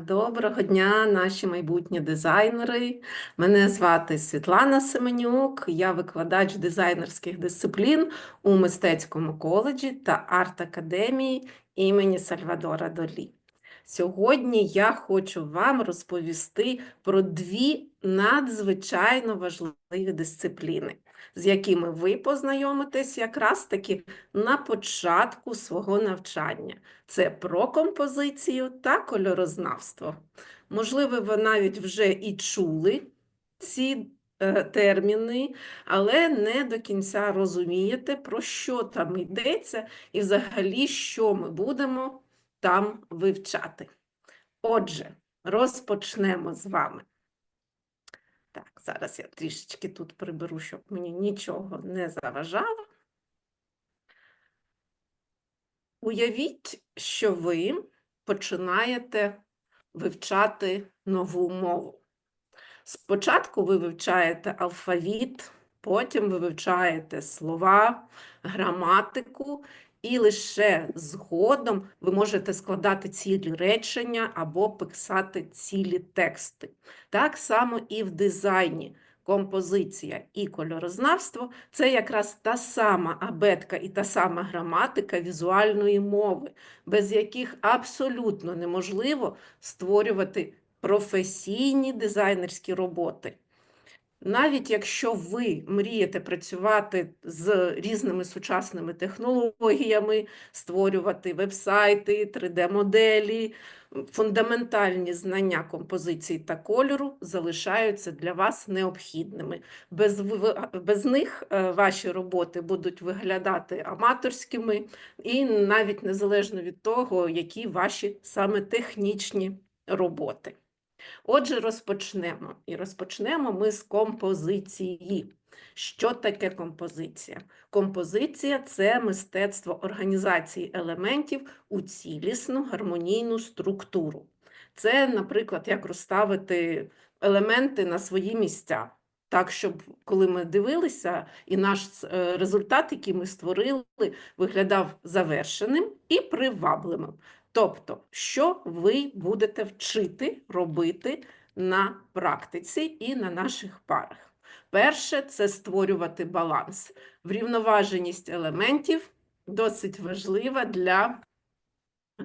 Доброго дня, наші майбутні дизайнери. Мене звати Світлана Семенюк, я викладач дизайнерських дисциплін у мистецькому коледжі та арт-академії імені Сальвадора Долі. Сьогодні я хочу вам розповісти про дві надзвичайно важливі дисципліни, з якими ви познайомитесь якраз таки на початку свого навчання. Це про композицію та кольорознавство. Можливо, ви навіть вже і чули ці е, терміни, але не до кінця розумієте, про що там йдеться, і взагалі, що ми будемо там вивчати. Отже, розпочнемо з вами. Зараз я трішечки тут приберу, щоб мені нічого не заважало. Уявіть, що ви починаєте вивчати нову мову. Спочатку ви вивчаєте алфавіт, потім ви вивчаєте слова, граматику, і лише згодом ви можете складати цілі речення або писати цілі тексти. Так само і в дизайні. Композиція і кольорознавство це якраз та сама абетка і та сама граматика візуальної мови, без яких абсолютно неможливо створювати професійні дизайнерські роботи. Навіть якщо ви мрієте працювати з різними сучасними технологіями, створювати вебсайти, 3D-моделі, фундаментальні знання композиції та кольору залишаються для вас необхідними. Без, без них е, ваші роботи будуть виглядати аматорськими і навіть незалежно від того, які ваші саме технічні роботи. Отже, розпочнемо. І розпочнемо ми з композиції. Що таке композиція? Композиція це мистецтво організації елементів у цілісну гармонійну структуру. Це, наприклад, як розставити елементи на свої місця. Так, щоб коли ми дивилися, і наш е, результат, який ми створили, виглядав завершеним і привабливим. Тобто, що ви будете вчити робити на практиці і на наших парах. Перше це створювати баланс. Врівноваженість елементів досить важлива для е,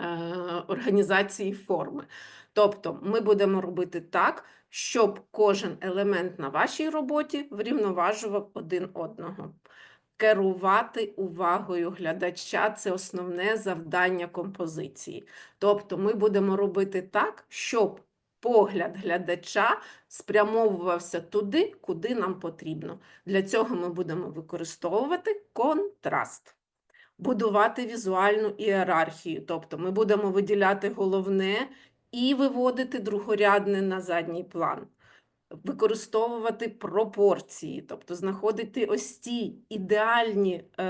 організації форми. Тобто, ми будемо робити так, щоб кожен елемент на вашій роботі врівноважував один одного. Керувати увагою глядача це основне завдання композиції. Тобто ми будемо робити так, щоб погляд глядача спрямовувався туди, куди нам потрібно. Для цього ми будемо використовувати контраст, будувати візуальну ієрархію, тобто ми будемо виділяти головне і виводити другорядне на задній план використовувати пропорції, тобто знаходити ось ці ідеальні е,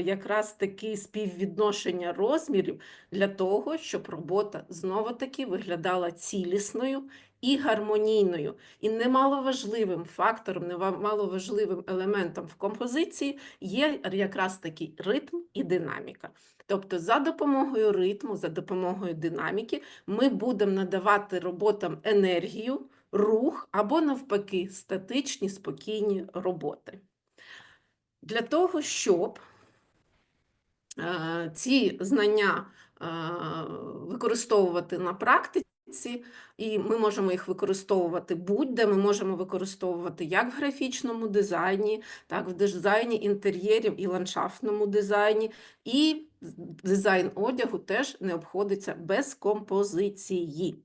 якраз такі співвідношення розмірів для того, щоб робота знову-таки виглядала цілісною і гармонійною. І немаловажливим фактором, немаловажливим елементом в композиції є якраз такий ритм і динаміка. Тобто, за допомогою ритму, за допомогою динаміки, ми будемо надавати роботам енергію рух або, навпаки, статичні спокійні роботи. Для того, щоб е, ці знання е, використовувати на практиці, і ми можемо їх використовувати будь-де, ми можемо використовувати як в графічному дизайні, так в дизайні інтер'єрів і ландшафтному дизайні, і дизайн одягу теж не обходиться без композиції.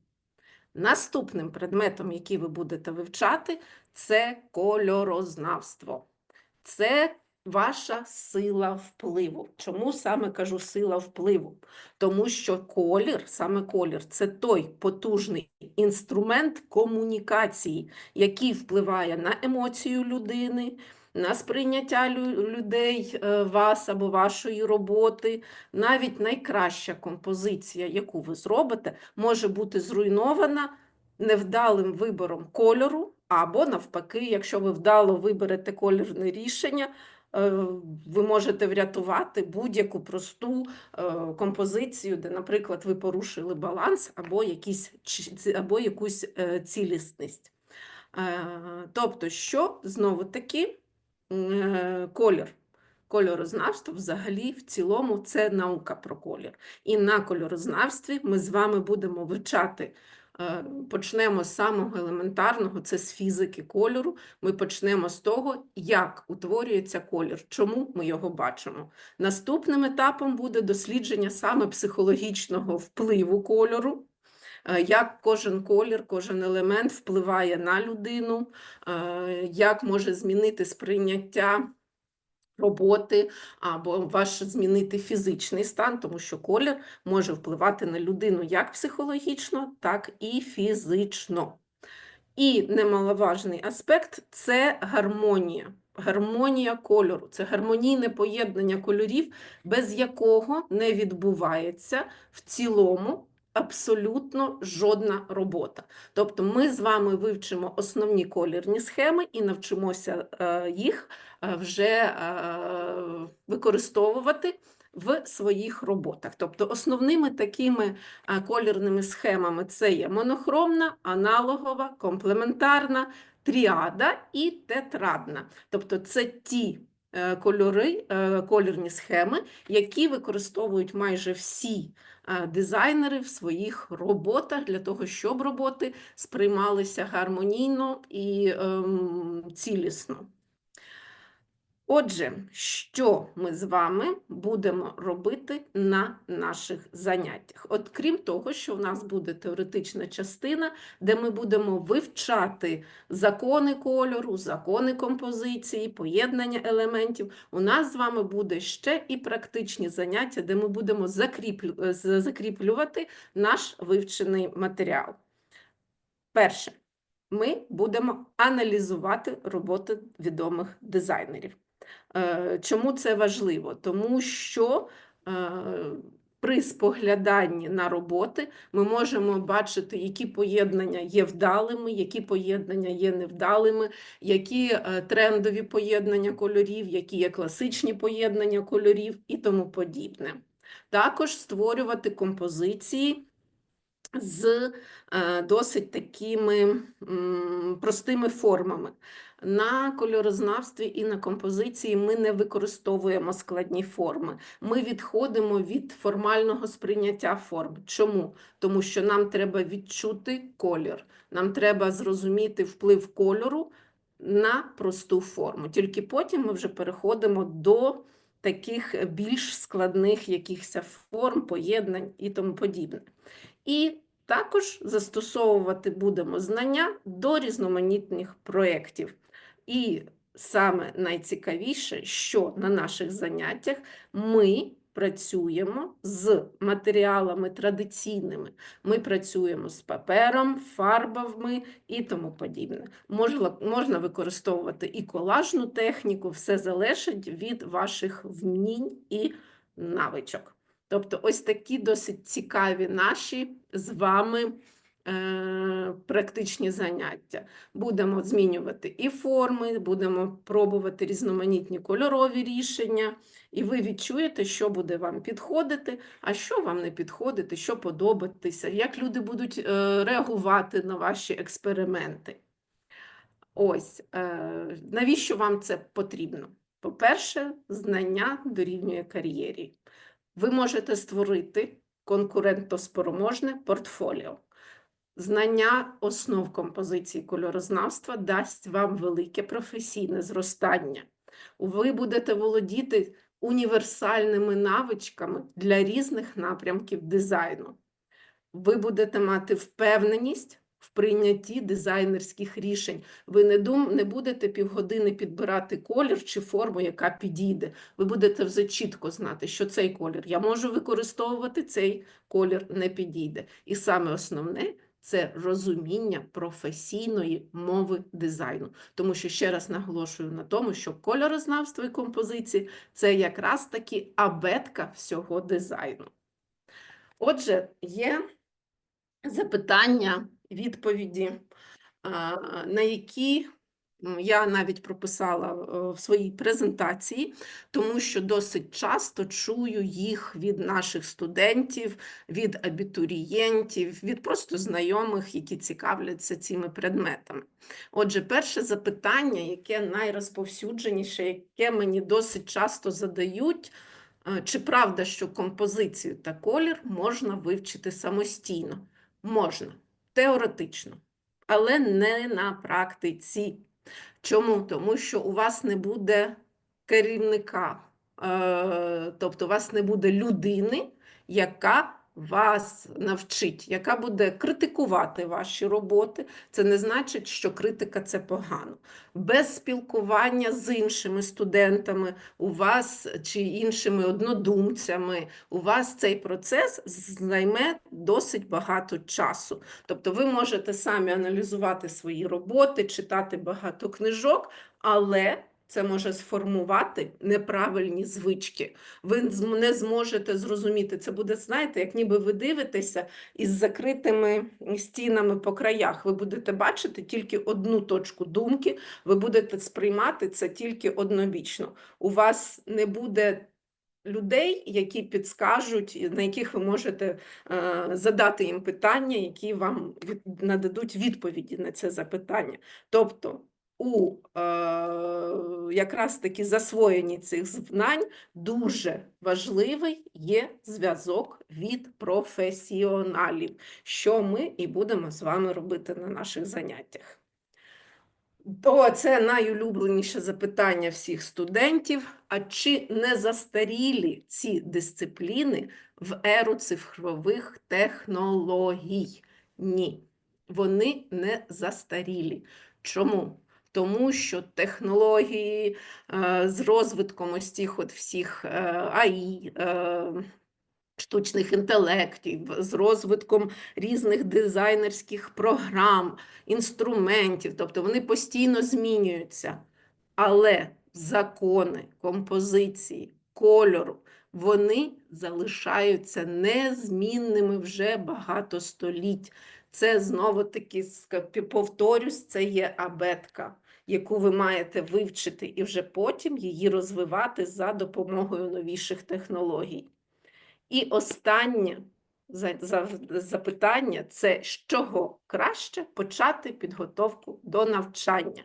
Наступним предметом, який ви будете вивчати, це кольорознавство. Це ваша сила впливу. Чому саме кажу сила впливу? Тому що колір, саме колір це той потужний інструмент комунікації, який впливає на емоцію людини на сприйняття людей е, вас або вашої роботи. Навіть найкраща композиція, яку ви зробите, може бути зруйнована невдалим вибором кольору, або навпаки, якщо ви вдало виберете кольорне рішення, е, ви можете врятувати будь-яку просту е, композицію, де, наприклад, ви порушили баланс або, якісь, або якусь цілісність. Тобто, що знову таки колір. Кольорознавство взагалі в цілому це наука про колір. І на кольорознавстві ми з вами будемо вивчати. е, Почнемо з самого елементарного, це з фізики кольору. Ми почнемо з того, як утворюється колір, чому ми його бачимо. Наступним етапом буде дослідження саме психологічного впливу кольору, е, як кожен колір, кожен елемент впливає на людину, е, як може змінити сприйняття роботи або ваш змінити фізичний стан, тому що колір може впливати на людину як психологічно, так і фізично. І немаловажний аспект це гармонія. Гармонія кольору це гармонійне поєднання кольорів, без якого не відбувається в цілому абсолютно жодна робота. Тобто ми з вами вивчимо основні колірні схеми і навчимося е, їх е, вже е, використовувати в своїх роботах. Тобто основними такими колірними схемами це є монохромна, аналогова, комплементарна, тріада і тетрадна. Тобто це ті кольори, кольорні колірні схеми, які використовують майже всі е, дизайнери в своїх роботах для того, щоб роботи сприймалися гармонійно і ем, цілісно. Отже, що ми з вами будемо робити на наших заняттях? От крім того, що в нас буде теоретична частина, де ми будемо вивчати закони кольору, закони композиції, поєднання елементів, у нас з вами буде ще і практичні заняття, де ми будемо е, закріплювати наш вивчений матеріал. Перше, ми будемо аналізувати роботи відомих дизайнерів. Е, Чому це важливо? Тому що е, при спогляданні на роботи ми можемо бачити, які поєднання є вдалими, які поєднання є невдалими, які е, трендові поєднання кольорів, які є класичні поєднання кольорів і тому подібне. Також створювати композиції з досить такими простими формами. На кольорознавстві і на композиції ми не використовуємо складні форми. Ми відходимо від формального сприйняття форм. Чому? Тому що нам треба відчути колір, нам треба зрозуміти вплив кольору на просту форму. Тільки потім ми вже переходимо до таких більш складних якихось форм, поєднань і тому подібне. І також застосовувати будемо знання до різноманітних проєктів. І саме найцікавіше, що на наших заняттях ми працюємо з матеріалами традиційними. Ми працюємо з папером, фарбами і тому подібне. Можна, можна використовувати і колажну техніку, все залежить від ваших вмінь і навичок. Тобто, ось такі досить цікаві наші з вами практичні заняття. Будемо змінювати і форми, будемо пробувати різноманітні кольорові рішення, і ви відчуєте, що буде вам підходити, а що вам не підходити, що подобатися, як люди будуть е, реагувати на ваші експерименти. Ось, е, навіщо вам це потрібно? По-перше, знання дорівнює кар'єрі ви можете створити конкурентоспроможне портфоліо. Знання основ композиції кольорознавства дасть вам велике професійне зростання. Ви будете володіти універсальними навичками для різних напрямків дизайну. Ви будете мати впевненість в прийнятті дизайнерських рішень. Ви не, дум, не будете півгодини підбирати колір чи форму, яка підійде. Ви будете вже чітко знати, що цей колір я можу використовувати, цей колір не підійде. І саме основне це розуміння професійної мови дизайну. Тому що ще раз наголошую на тому, що кольорознавство і композиції це якраз таки абетка всього дизайну. Отже, є запитання, відповіді, на які я навіть прописала е, в своїй презентації, тому що досить часто чую їх від наших студентів, від абітурієнтів, від просто знайомих, які цікавляться цими предметами. Отже, перше запитання, яке найрозповсюдженіше, яке мені досить часто задають, е, чи правда, що композицію та колір можна вивчити самостійно? Можна, теоретично, але не на практиці. Чому? Тому що у вас не буде керівника, е, тобто у вас не буде людини, яка вас навчить, яка буде критикувати ваші роботи. Це не значить, що критика це погано. Без спілкування з іншими студентами у вас чи іншими однодумцями, у вас цей процес займе досить багато часу. Тобто ви можете самі аналізувати свої роботи, читати багато книжок, але це може сформувати неправильні звички. Ви не зможете зрозуміти. Це буде, знаєте, як ніби ви дивитеся із закритими стінами по краях. Ви будете бачити тільки одну точку думки, ви будете сприймати це тільки однобічно. У вас не буде людей, які підскажуть, на яких ви можете е, задати їм питання, які вам від- нададуть відповіді на це запитання. Тобто у е, якраз таки засвоєнні цих знань дуже важливий є зв'язок від професіоналів, що ми і будемо з вами робити на наших заняттях. То це найулюбленіше запитання всіх студентів. А чи не застарілі ці дисципліни в еру цифрових технологій? Ні, вони не застарілі. Чому? Тому що технології е, з розвитком ось цих от всіх е, АІ, е, штучних інтелектів, з розвитком різних дизайнерських програм, інструментів, тобто вони постійно змінюються. Але закони, композиції, кольору, вони залишаються незмінними вже багато століть. Це знову-таки, ска- повторюсь, це є абетка, яку ви маєте вивчити і вже потім її розвивати за допомогою новіших технологій. І останнє за- за- запитання це з чого краще почати підготовку до навчання.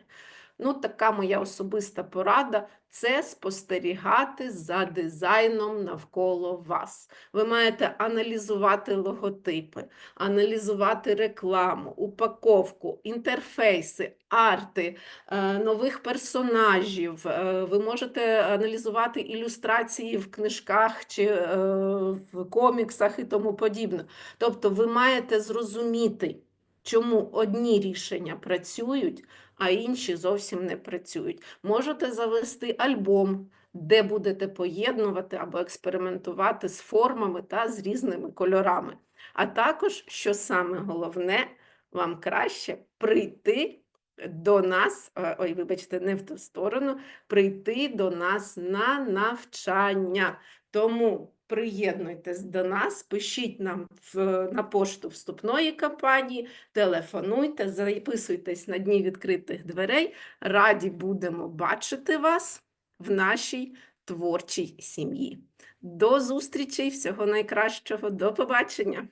Ну, така моя особиста порада це спостерігати за дизайном навколо вас. Ви маєте аналізувати логотипи, аналізувати рекламу, упаковку, інтерфейси, арти, е, нових персонажів. Е, Ви можете аналізувати ілюстрації в книжках чи е, в коміксах і тому подібне. Тобто ви маєте зрозуміти, чому одні рішення працюють, а інші зовсім не працюють. Можете завести альбом, де будете поєднувати або експериментувати з формами та з різними кольорами. А також, що саме головне, вам краще прийти до нас, е, ой, вибачте, не в ту сторону, прийти до нас на навчання. Тому приєднуйтесь до нас, пишіть нам в, на пошту вступної кампанії, телефонуйте, записуйтесь на дні відкритих дверей. Раді будемо бачити вас в нашій творчій сім'ї. До зустрічі, всього найкращого, до побачення!